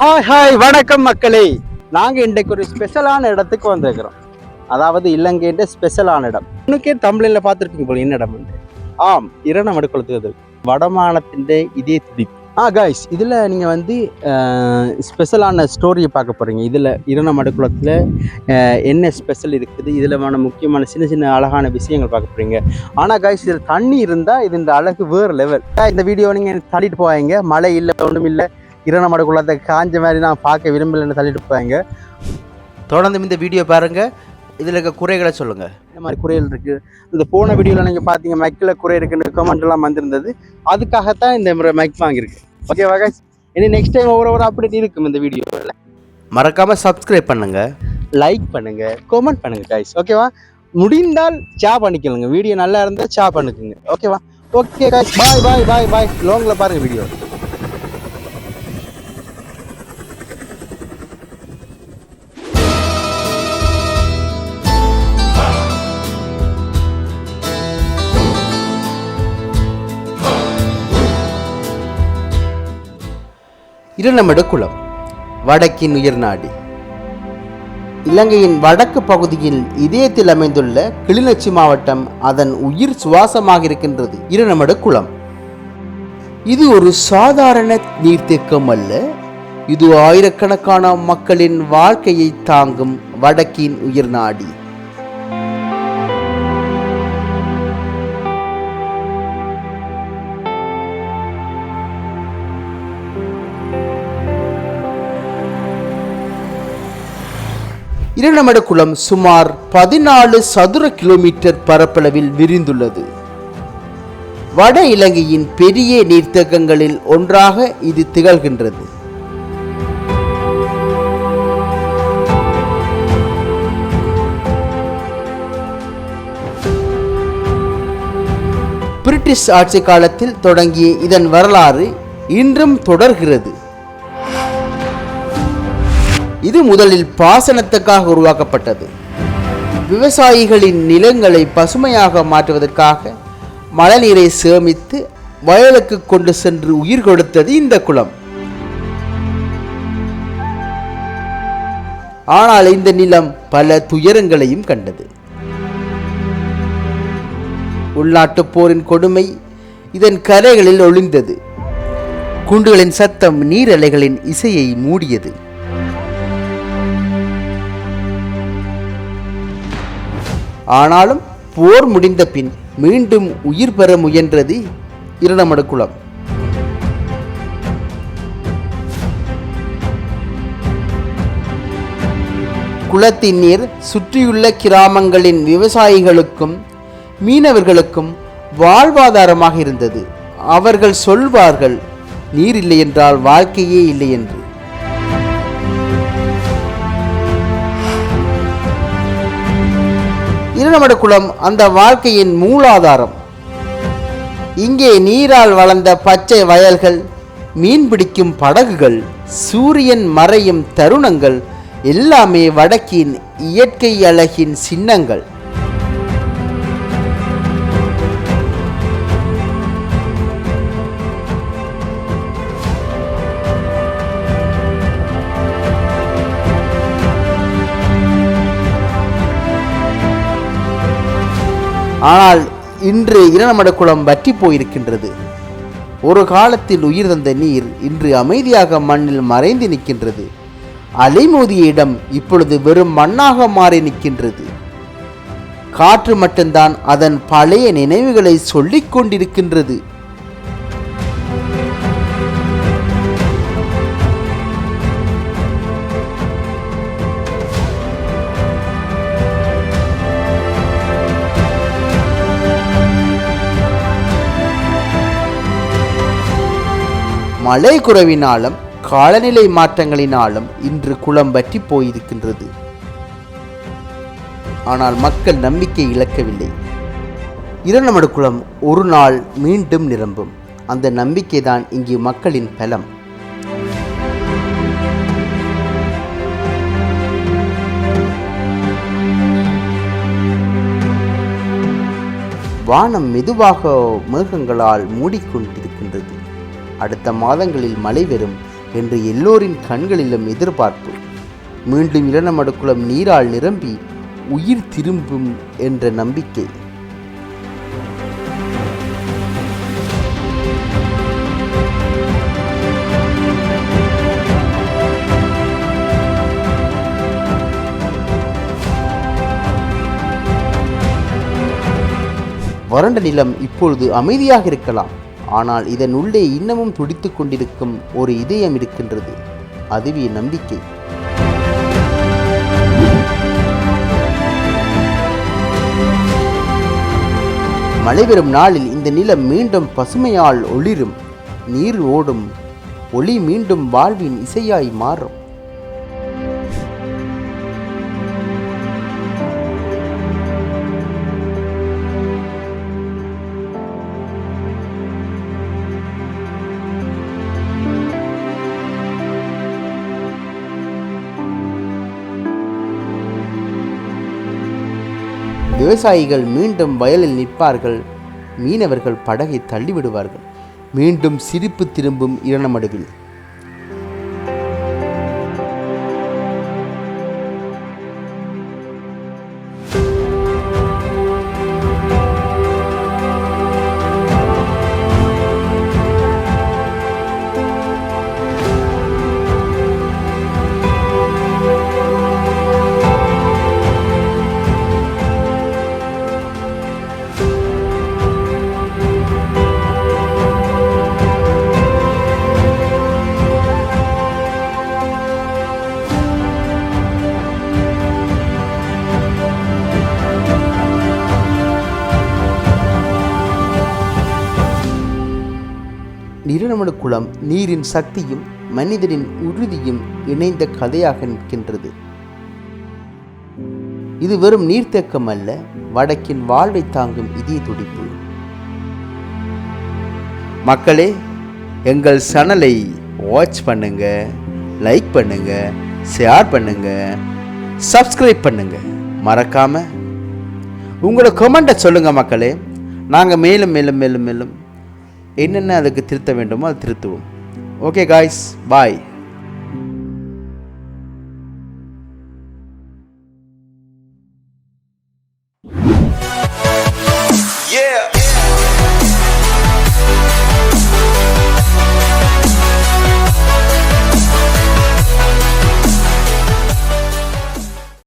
Hi hi வணக்கம் மக்களே. நாங்கள் இன்றைக்கு ஒரு ஸ்பெஷலான இடத்துக்கு வந்திருக்கிறோம். அதாவது இலங்கையின் ஸ்பெஷலான இடம். உனக்கே தமிழில் பார்த்துருப்பீங்க போல என்ன இடம் வந்து ஆம் இரணம் அடுக்குளத்துக்கு வடமானத்தின் இதே துடிப்பு. ஆ காய்ஸ் இதில் நீங்கள் வந்து ஸ்பெஷலான ஸ்டோரியை பார்க்க போகிறீங்க இதில் இரணம் அடுக்குளத்தில் என்ன ஸ்பெஷல் இருக்குது? இதில் முக்கியமான சின்ன சின்ன அழகான விஷயங்கள் பார்க்க போகிறீங்க ஆனால் காய்ஸ் இதில் தண்ணி இருந்தால் இது இந்த அழகு வேறு லெவல் இந்த வீடியோ நீங்கள் தள்ளிட்டு போவாங்க மழை இல்லை ஒன்றும் இல்லை. இரணமட குளத்தை காஞ்ச மாதிரி நான் பார்க்க விரும்பலைன்னு தள்ளிட்டு போவாங்க. தொடர்ந்து இந்த வீடியோ பாருங்கள் இதில் இருக்க குறைகளை சொல்லுங்கள் இந்த மாதிரி குறைகள் இருக்குது இந்த போன வீடியோவில் நீங்கள் பார்த்தீங்க மைக்கில் குறை இருக்குன்னு கமெண்ட்லாம் எல்லாம் வந்திருந்தது. அதுக்காகத்தான் இந்த முறை மைக் வாங்கியிருக்கு. ஓகேவா guys? இனி நெக்ஸ்ட் டைம் ஒவ்வொரு ஒரு அப்டேட் இருக்கும் இந்த வீடியோவில் மறக்காமல் சப்ஸ்கிரைப் பண்ணுங்கள் லைக் பண்ணுங்கள் கமெண்ட் பண்ணுங்கள் கைஸ் ஓகேவா முடிந்தால் சா பண்ணிக்கலுங்க வீடியோ நல்லா இருந்தால் சா பண்ணிக்கோங்க ஓகேவா ஓகே கைஸ் பாய் பாய் பாய் பாய் லாங்கில் பாருங்கள் வீடியோ. இரண்டமடு குளம் வடக்கின் உயர்நாடி இலங்கையின் வடக்கு பகுதியில் இதயத்தில் அமைந்துள்ள கிளிநொச்சி மாவட்டம் அதன் உயிர் சுவாசமாக இருக்கின்றது. இரண்டமடு குளம் இது ஒரு சாதாரண நீர்த்தேக்கம் அல்ல. இது ஆயிரக்கணக்கான மக்களின் வாழ்க்கையை தாங்கும் வடக்கின் உயிர்நாடி இரண்டமடக்குளம் சுமார் பதினாலு சதுர கிலோமீட்டர் பரப்பளவில் விரிந்துள்ளது. வட இலங்கையின் பெரிய நீர்த்தகங்களில் ஒன்றாக இது திகழ்கின்றது. பிரிட்டிஷ் ஆட்சி காலத்தில் தொடங்கிய இதன் வரலாறு இன்றும் தொடர்கிறது. இது முதலில் பாசனத்துக்காக உருவாக்கப்பட்டது. விவசாயிகளின் நிலங்களை பசுமையாக மாற்றுவதற்காக மழைநீரை சேமித்து வயலுக்கு கொண்டு சென்று உயிர் கொடுத்தது இந்த குளம். ஆனால் இந்த நிலம் பல துயரங்களையும் கண்டது. உள்நாட்டுப் போரின் கொடுமை இதன் கரைகளில் ஒளிந்தது. குண்டுகளின் சத்தம் நீரலைகளின் இசையை மூடியது. ஆனாலும் போர் முடிந்த பின் மீண்டும் உயிர் பெற முயன்றது இரணமடுக்குளம் குளத்தின் நீர் சுற்றியுள்ள கிராமங்களின் விவசாயிகளுக்கும் மீனவர்களுக்கும் வாழ்வாதாரமாக இருந்தது. அவர்கள் சொல்வார்கள் நீர் இல்லை என்றால் வாழ்க்கையே இல்லை என்று. இருநமடு குளம் அந்த வாழ்க்கையின் மூலாதாரம். இங்கே நீரால் வளர்ந்த பச்சை வயல்கள் மீன் பிடிக்கும் படகுகள் சூரியன் மறையும் தருணங்கள் எல்லாமே வடக்கின் இயற்கை அழகின் சின்னங்கள். ஆனால் இன்று இரணமட குளம் வற்றி போயிருக்கின்றது. ஒரு காலத்தில் உயிர் தந்த நீர் இன்று அமைதியாக மண்ணில் மறைந்து நிற்கின்றது. அலைமோதிய இடம் இப்பொழுது வெறும் மண்ணாக மாறி நிற்கின்றது. காற்று மட்டும்தான் அதன் பழைய நினைவுகளை சொல்லிக் கொண்டிருக்கின்றது. மழை குறைவினாலும் காலநிலை மாற்றங்களினாலும் இன்று குளம் வற்றி போயிருக்கின்றது. ஆனால் மக்கள் நம்பிக்கை இழக்கவில்லை. இரண்டமடு குளம் ஒரு நாள் மீண்டும் நிரம்பும். அந்த நம்பிக்கைதான் இங்கு மக்களின் பலம். வானம் மெதுவாக மேகங்களால் மூடிக்கொண்டு அடுத்த மாதங்களில் மழை வரும் என்று எல்லோரின் கண்களிலும் எதிர்பார்ப்பு. மீண்டும் இளநமடுக்குளம் நீரால் நிரம்பி உயிர் திரும்பும் என்ற நம்பிக்கை. வறண்ட நிலம் இப்பொழுது அமைதியாக இருக்கலாம். ஆனால் இதன் உள்ளே இன்னமும் துடித்துக் கொண்டிருக்கும் ஒரு இதயம் இருக்கின்றது. அதுவே நம்பிக்கை. மழை பெறும் நாளில் இந்த நிலம் மீண்டும் பசுமையால் ஒளிரும். நீர் ஓடும். ஒளி மீண்டும் வாழ்வின் இசையாய் மாறும். விவசாயிகள் மீண்டும் வயலில் நிற்பார்கள். மீனவர்கள் படகை தள்ளிவிடுவார்கள். மீண்டும் சிரிப்பு திரும்பும் இரணமடுவில் நிரணமடு குளம் நீரின் சக்தியும் மனிதனின் உறுதியும் இணைந்த கதையாக நிற்கின்றது. இது வெறும் நீர்த்தேக்கம் அல்ல வடக்கின் வாழ்வை தாங்கும் இதய துடிப்பு. மக்களே எங்கள் சேனலை வாட்ச் பண்ணுங்க லைக் பண்ணுங்க ஷேர் பண்ணுங்க சப்ஸ்கிரைப் பண்ணுங்க. மறக்காம உங்களோட கமெண்ட்டை சொல்லுங்க மக்களே. நாங்கள் மேலும் மேலும் மேலும் மேலும் என்னென்ன அதுக்கு திருத்த வேண்டுமோ அதை திருத்துவோம். Okay guys bye